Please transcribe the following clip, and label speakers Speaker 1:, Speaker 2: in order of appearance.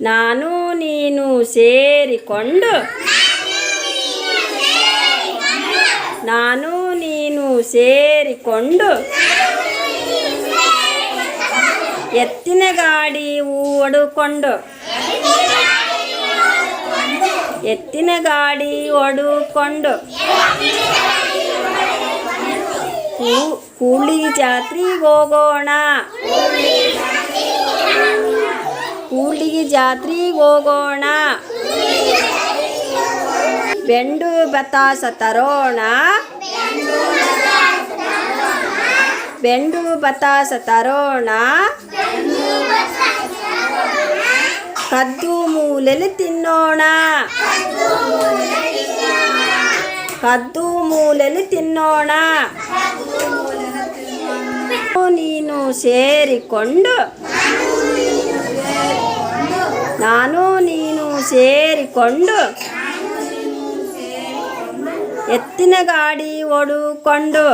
Speaker 1: ನಾನು ನೀನು ಸೇರಿಕೊಂಡು ನಾನು ನೀನು ಸೇರಿಕೊಂಡು ಎತ್ತಿನ ಗಾಡಿ ಓಡಿಕೊಂಡು ಎತ್ತಿನ ಗಾಡಿ ಓಡಿಕೊಂಡು ಕೂ- ಜಾತ್ರೆ ಹೋಗೋಣ. ಕೂಡ್ಲಿಗೆ ಜಾತ್ರೆಗೆ ಹೋಗೋಣ. ಬೆಂಡು ಬತಾಸ ತರೋಣ. ಬೆಂಡು ಬತಾಸ ತರೋಣ. ಕದ್ದು ಮೂಲೆಲಿ ತಿನ್ನೋಣ. ಕದ್ದು ಮೂಲೆಲಿ ತಿನ್ನೋಣ. ನೀನು ಸೇರಿಕೊಂಡು ನಾನು ನೀನು ಸೇರಿಕೊಂಡು ಎತ್ತಿನ ಗಾಡಿ ಓಡಿಕೊಂಡು